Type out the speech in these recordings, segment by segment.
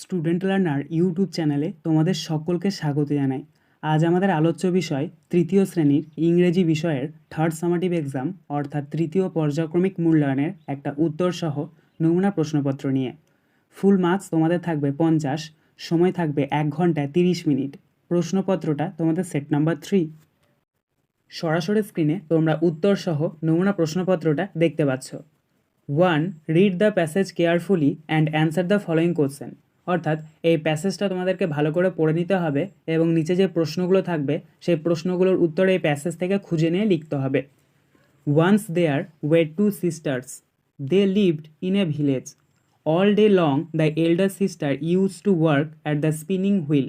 Student learner YouTube চ্যানেলে তোমাদের সকলকে স্বাগত জানাই। আজ আমাদের আলোচ্য বিষয় তৃতীয় শ্রেণির ইংরেজি বিষয়ের থার্ড সামাটিভ এক্সাম, অর্থাৎ তৃতীয় পর্যায়ক্রমিক মূল্যায়নের একটা উত্তর সহ নমুনা প্রশ্নপত্র নিয়ে। ফুল মার্কস তোমাদের থাকবে পঞ্চাশ, সময় থাকবে এক ঘন্টায় তিরিশ মিনিট। প্রশ্নপত্রটা তোমাদের সেট নাম্বার থ্রি। সরাসরি স্ক্রিনে তোমরা উত্তর সহ নমুনা প্রশ্নপত্রটা দেখতে পাচ্ছ। One, read the passage carefully and answer the following question. অর্থাৎ এই প্যাসেজটা তোমাদেরকে ভালো করে পড়ে নিতে হবে এবং নিচে যে প্রশ্নগুলো থাকবে সেই প্রশ্নগুলোর উত্তর এই প্যাসেজ থেকে খুঁজে নিয়ে লিখতে হবে once there were two sisters they lived in a village all day long the elder sister use to work at the spinning wheel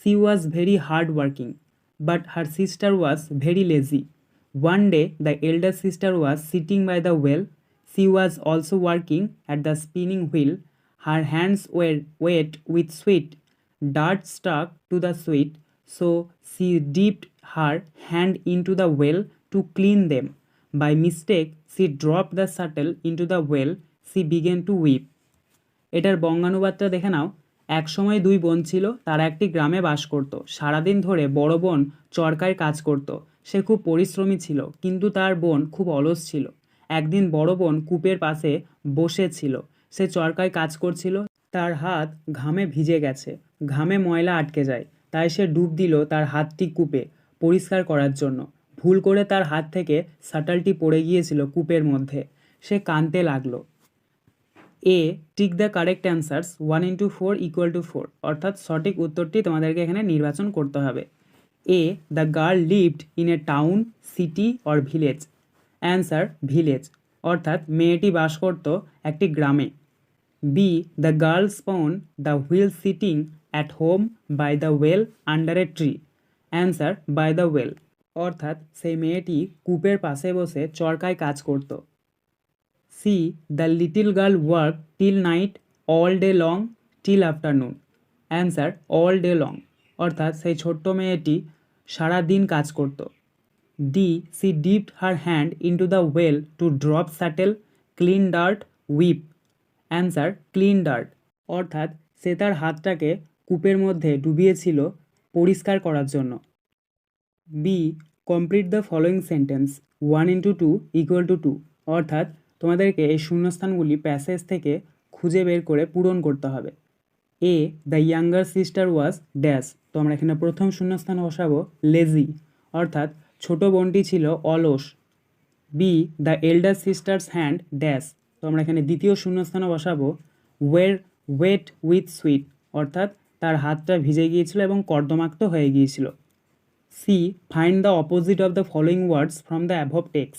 She was very hard working, but her sister was very lazy. One day, the elder sister was sitting by the well. She was also working at the spinning wheel. Her hands were wet with sweat. Dirt stuck to the sweat, so she dipped her hand into the well to clean them. By mistake, she dropped the shuttle into the well. She began to weep. এটার বঙ্গানুবাদটা দেখে নাও এক সময় দুই বোন ছিল তারা একটি গ্রামে বাস করত সারাদিন ধরে বড় বোন চরকায় কাজ করত সে খুব পরিশ্রমী ছিল কিন্তু তার বোন খুব অলস ছিল একদিন বড় বোন কূপের পাশে বসে ছিল সে চরকায় কাজ করছিল, তার হাত ঘামে ভিজে গেছে, ঘামে ময়লা আটকে যায়, তাই সে ডুব দিল তার হাতটি কূপে পরিষ্কার করার জন্য। ভুল করে তার হাত থেকে শাটালটি পড়ে গিয়েছিল কূপের মধ্যে। সে কাঁদতে লাগল। A tick the correct answers, one into four equal to four, অর্থাৎ সঠিক উত্তরটি তোমাদেরকে এখানে নির্বাচন করতে হবে। A, the girl lived in a town, city, or village. Answer, village, অর্থাৎ মেয়েটি বাস করত একটি গ্রামে। B the girl spun the wheel sitting at home by the well under a tree answer by the well অর্থাৎ সেই মেয়েটি কূপের পাশে বসে চরকায় কাজ করতো। C the little girl work till night all day long till afternoon answer all day long অর্থাৎ সেই ছোট্ট মেয়েটি সারা দিন কাজ করত। D she dipped her hand into the well to drop settle clean dirt weep answer clean dirt অর্থাৎ সে তার হাতটাকে কূপের মধ্যে ডুবিয়েছিল পরিষ্কার করার জন্য। B complete the following sentence one into two equal to two অর্থাৎ তোমাদেরকে এই শূন্যস্থানগুলি প্যাসেজ থেকে খুঁজে বের করে পূরণ করতে হবে। A the younger sister was dash তো আমরা এখানে প্রথম শূন্যস্থান বসাবো লেজি অর্থাৎ ছোট বোনটি ছিল অলস। B the elder sisters hand dash তো আমরা এখানে দ্বিতীয় শূন্যস্থানে বসাবো ওয়ের ওয়েট উইথ সুইট অর্থাৎ তার হাতটা ভিজে গিয়েছিল এবং কর্দমাক্ত হয়ে গিয়েছিল। C find the opposite of the following words from the above text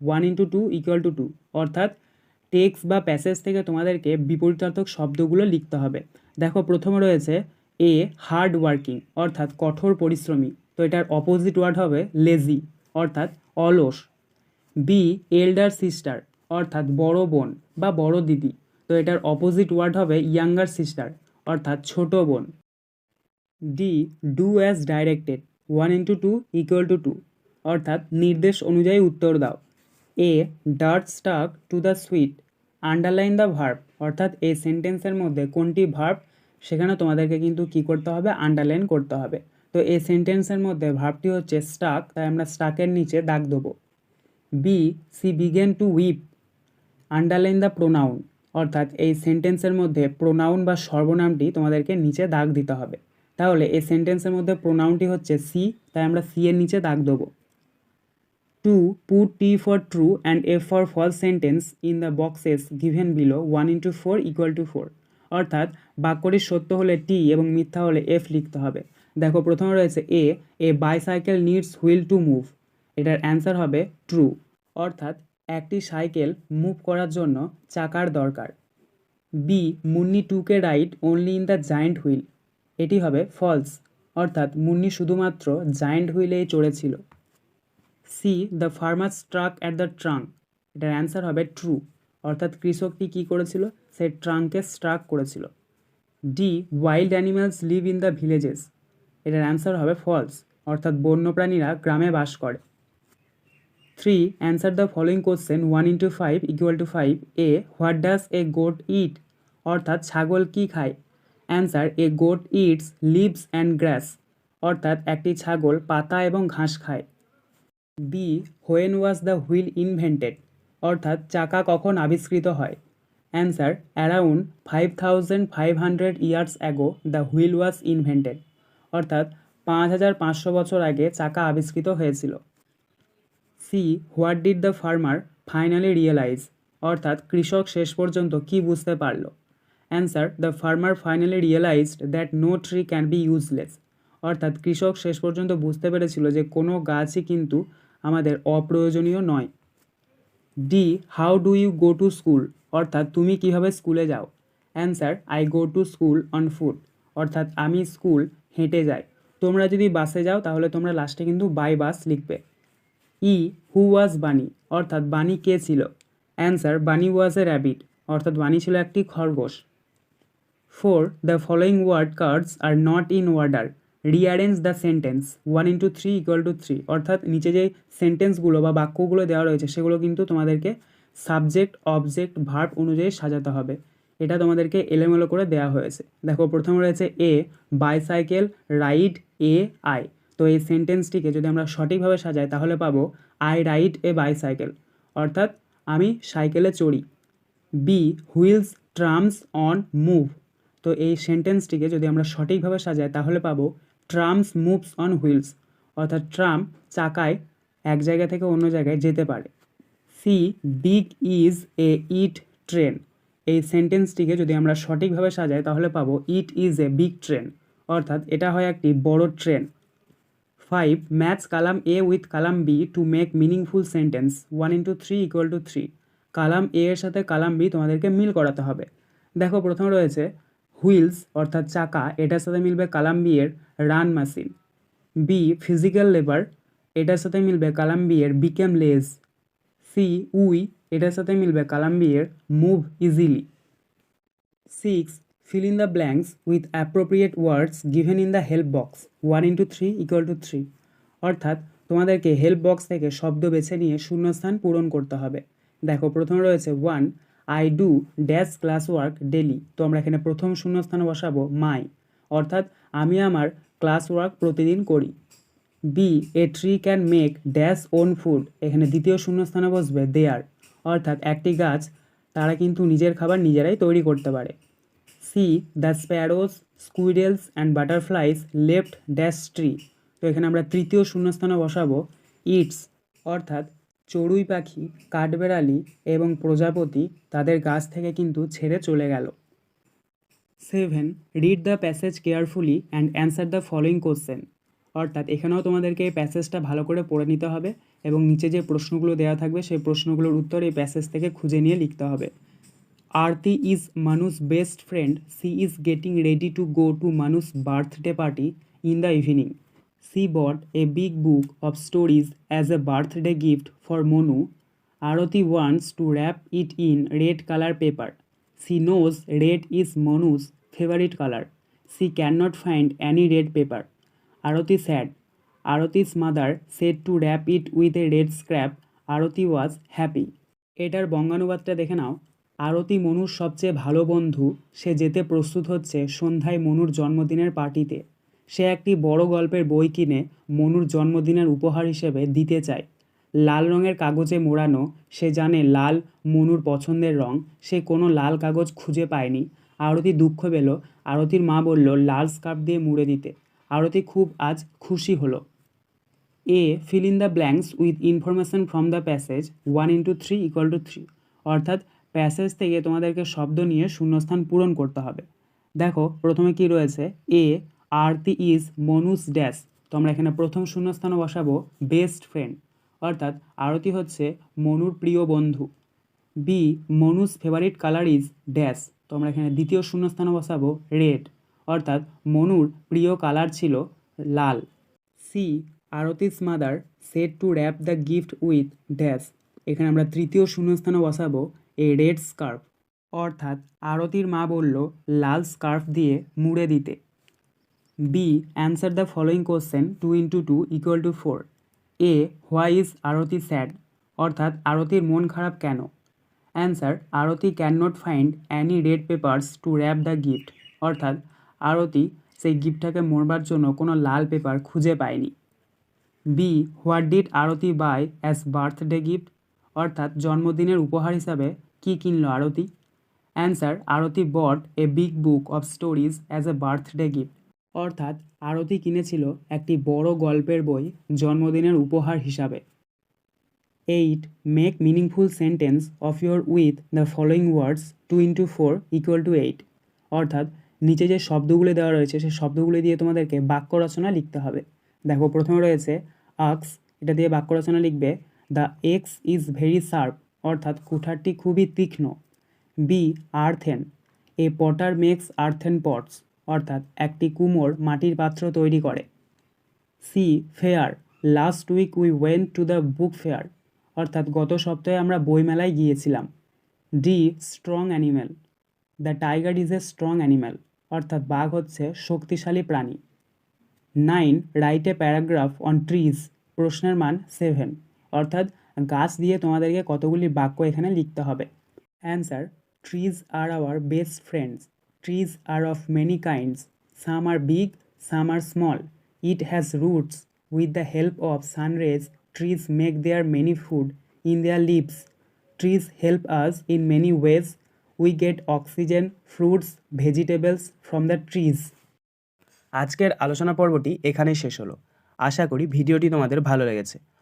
one into two equal to two অর্থাৎ টেক্স বা প্যাসেজ থেকে তোমাদেরকে বিপরীতার্থক শব্দগুলো লিখতে হবে। দেখো, প্রথমে রয়েছে এ হার্ড ওয়ার্কিং অর্থাৎ কঠোর পরিশ্রমী, তো এটার অপোজিট ওয়ার্ড হবে লেজি অর্থাৎ অলস। বি এল্ডার সিস্টার অর্থাৎ বড় বোন বা বড় দিদি। তো এটার অপোজিট ওয়ার্ড হবে ইয়াঙ্গার সিস্টার অর্থাৎ ছোট বোন। D do as directed one into two equal to two অর্থাৎ নির্দেশ অনুযায়ী উত্তর দাও। A dirt stuck to the sweet underline the verb অর্থাৎ এই সেন্টেন্সের মধ্যে কোনটি ভার্ব সেখানে তোমাদেরকে কিন্তু কি করতে হবে আন্ডারলাইন করতে হবে। তো এই সেন্টেন্সের মধ্যে ভার্বটি হচ্ছে স্টাক তাই আমরা স্টাকের নিচে দাগ দেবো। B she began to weep underline the pronoun অর্থাৎ এই সেন্টেন্সের মধ্যে প্রোনাউন বা সর্বনামটি তোমাদেরকে নিচে দাগ দিতে হবে। তাহলে এই সেন্টেন্সের মধ্যে প্রোনাউনটি হচ্ছে সি তাই আমরা সি এর নিচে দাগ দেবো। Two put T for true and F for false sentence in the boxes given below one into four equal to four অর্থাৎ বাক্যটি সত্য হলে টি এবং মিথ্যা হলে এফ লিখতে হবে। দেখো, প্রথমে রয়েছে A a bicycle needs wheel to move এটার অ্যান্সার হবে ট্রু অর্থাৎ একটি সাইকেল মুভ করার জন্য চাকার দরকার। B Munni took a ride only in the giant wheel. এটি হবে ফলস, অর্থাৎ মুন্নি শুধুমাত্র জায়েন্ট হুইলেই চড়েছিল। C the farmer struck at the trunk. এটার অ্যান্সার হবে ট্রু, অর্থাৎ কৃষকটি কী করেছিল? সে ট্রাঙ্কে স্ট্রাক করেছিল। D wild animals live in the villages. এটার অ্যান্সার হবে ফলস, অর্থাৎ বন্যপ্রাণীরা গ্রামে বাস করে। Three answer the following question one into five equal to five A what does a goat eat অর্থাৎ ছাগল কী খায়? Answer a goat eats leaves and grass অর্থাৎ একটি ছাগল পাতা এবং ঘাস খায়। B when was the wheel invented অর্থাৎ চাকা কখন আবিষ্কৃত হয়? Answer around five thousand five hundred years ago the wheel was invented অর্থাৎ পাঁচ হাজার পাঁচশো বছর আগে চাকা আবিষ্কৃত হয়েছিল। C what did the farmer finally realize, অর্থাৎ কৃষক শেষ পর্যন্ত কি বুঝতে পারল? Answer, the farmer finally realized that no tree can be useless, অর্থাৎ কৃষক শেষ পর্যন্ত বুঝতে পেরেছিল যে কোনো গাছই কিন্তু আমাদের অপ্রয়োজনীয় নয়। D how do you go to school অর্থাৎ তুমি কীভাবে স্কুলে যাও? Answer I go to school on foot অর্থাৎ আমি স্কুল হেঁটে যাই। তোমরা যদি বাসে যাও তাহলে তোমরা লাস্টে কিন্তু বাই বাস লিখবে। ই হু ওয়াজ বানি অর্থাৎ বানি কে ছিল? Answer Bunny was a rabbit অর্থাৎ বানি ছিল একটি খরগোশ। Four the following word cards are not in order rearrange the sentence one into three equal to three অর্থাৎ নিচে যে সেন্টেন্সগুলো বা বাক্যগুলো দেওয়া রয়েছে, সেগুলো কিন্তু তোমাদেরকে সাবজেক্ট অবজেক্ট ভার্ব অনুযায়ী সাজাতে হবে। এটা তোমাদেরকে এলোমেলো করে দেওয়া হয়েছে। দেখো, প্রথম রয়েছে A bicycle ride a I তো এই সেন্টেন্সটিকে যদি আমরা সঠিকভাবে সাজাই, তাহলে পাবো আই রাইড এ বাইসাইকেল অর্থাৎ, আমি সাইকেলে চড়ি। B wheels trams on move তো এই সেন্টেন্সটিকে যদি আমরা সঠিকভাবে সাজাই, তাহলে পাবো ট্রামস মুভস অন হুইলস অর্থাৎ ট্রাম চাকায় এক জায়গা থেকে অন্য জায়গায় যেতে পারে। C big is a it train এই সেন্টেন্সটিকে যদি আমরা সঠিকভাবে সাজাই, তাহলে পাবো it is a big train অর্থাৎ, এটা হয় একটি বড় train five match column A with column B to make meaningful sentence one into three equal to three column A এর সাথে কালাম বি তোমাদেরকে মিল করাতে হবে। দেখো, প্রথমে রয়েছে হুইলস অর্থাৎ চাকা। এটার সাথে মিলবে কালাম বি এর run machine B physical labour এটার সাথে মিলবে কালাম বি এর বিকেম লেজ সি উই। এটার সাথে মিলবে কালাম বি এর move easily six fill in the blanks with appropriate words given in the help box. 1 into 3 equal to 3 অর্থাৎ, তোমাদেরকে হেল্প বক্স থেকে শব্দ বেছে নিয়ে শূন্যস্থান পূরণ করতে হবে। দেখো, প্রথমে রয়েছে one I do dash class work daily তো আমরা এখানে প্রথম শূন্যস্থানে বসাবো মাই অর্থাৎ, আমি আমার ক্লাস ওয়ার্ক প্রতিদিন করি। B a tree can make dash own food এখানে দ্বিতীয় শূন্যস্থানে বসবে দেয়ার অর্থাৎ, একটি গাছ তারা কিন্তু নিজের খাবার নিজেরাই তৈরি করতে পারে। C, the sparrows, squirrels, and butterflies left dash tree. তো এখানে আমরা তৃতীয় শূন্যস্থানে বসাবো। ইটস, অর্থাৎ চড়ুই পাখি, কাঠবেড়ালি এবং প্রজাপতি তাদের গাছ থেকে কিন্তু ছেড়ে চলে গেল। Seven, read the passage carefully and answer the following question. অর্থাৎ এখানেও তোমাদেরকে এই প্যাসেজটা ভালো করে পড়ে নিতে হবে এবং নিচে যে প্রশ্নগুলো দেওয়া থাকবে, সেই প্রশ্নগুলোর উত্তর এই প্যাসেজ থেকে খুঁজে নিয়ে লিখতে হবে। Aarti is Manu's best friend, she is getting ready to go to Manu's birthday party in the evening. She bought a big book of stories as a birthday gift for Manu. Aarti wants to wrap it in red colour paper. She knows red is Manu's favourite colour. She can not find any red paper. Aarti sad. Aarti's mother said to wrap it with a red scrap. Aarti was happy. এটার বঙ্গানুবাদটা দেখে নাও। আরতি মনুর সবচেয়ে ভালো বন্ধু, সে যেতে প্রস্তুত হচ্ছে সন্ধ্যায় মনুর জন্মদিনের পার্টিতে। সে একটি বড় গল্পের বই কিনে মনুর জন্মদিনের উপহার হিসেবে দিতে চায়। লাল রঙের কাগজে মোড়ানো, সে জানে লাল মনুর পছন্দের রং, সে কোনো লাল কাগজ খুঁজে পায়নি। আরতি দুঃখ পেল, আরতির মা বলল, লাল স্কার্ফ দিয়ে মুড়ে দিতে। আরতি খুব আজ খুশি হলো। A fill in the blanks with information from the passage one into three equal to three অর্থাৎ প্যাসেজ থেকে তোমাদেরকে শব্দ নিয়ে শূন্যস্থান পূরণ করতে হবে। দেখো, প্রথমে কি রয়েছে? এ আরতি ইজ মনুস ড্যাশ তো আমরা এখানে প্রথম শূন্যস্থানে বসাবো বেস্ট ফ্রেন্ড অর্থাৎ আরতি হচ্ছে মনুর প্রিয় বন্ধু। B Manu's favourite colour is dash তো আমরা এখানে দ্বিতীয় শূন্যস্থানে বসাবো রেড অর্থাৎ মনুর প্রিয় কালার ছিল লাল। C Aarti's mother said to wrap the gift with dash এখানে আমরা তৃতীয় শূন্যস্থানে বসাবো এ রেড স্কার্ফ অর্থাৎ আরতির মা বলল, লাল স্কার্ফ দিয়ে মুড়ে দিতে। B answer the following question two into two equal to four A why is Aarti sad অর্থাৎ আরতির মন খারাপ কেন? Answer Aarti can not find any red papers to wrap the gift অর্থাৎ আরতি সেই গিফটটাকে মোড়বার জন্য কোনো লাল পেপার খুঁজে পায়নি। B what did Aarti buy as birthday gift অর্থাৎ জন্মদিনের উপহার হিসাবে কী কিনলো Aarti? Answer Aarti bought a big book of stories as a birthday gift অর্থাৎ, আরতি কিনেছিল একটি বড় গল্পের বই জন্মদিনের উপহার হিসাবে। Eight make meaningful sentence of your with the following words two into four equal to eight অর্থাৎ, নিচে যে শব্দগুলো দেওয়া রয়েছে সেই শব্দগুলো দিয়ে তোমাদেরকে বাক্য রচনা লিখতে হবে। দেখো, প্রথমে রয়েছে, আক্স, এটা দিয়ে বাক্য রচনা লিখবে the axe is very sharp অর্থাৎ কুঠারটি খুবই তীক্ষ্ণ। B earthen. A potter makes earthen pots অর্থাৎ একটি কুমোর মাটির পাত্র তৈরি করে। C fair last week we went to the book fair অর্থাৎ গত সপ্তাহে আমরা বইমেলায় গিয়েছিলাম। D strong animal the tiger is a strong animal অর্থাৎ বাঘ হচ্ছে শক্তিশালী প্রাণী। Nine write a paragraph on trees প্রশ্নের মান সেভেন অর্থাৎ গাছ দিয়ে তোমাদেরকে কতগুলি বাক্য এখানে লিখতে হবে। Answer trees are our best friends trees are of many kinds some are big some are small it has roots with the help of sunrays trees make their many food in their leaves trees help us in many ways we get oxygen fruits vegetables from the trees আজকের আলোচনা পর্বটি এখানেই শেষ হলো। আশা করি ভিডিওটি তোমাদের ভালো লেগেছে।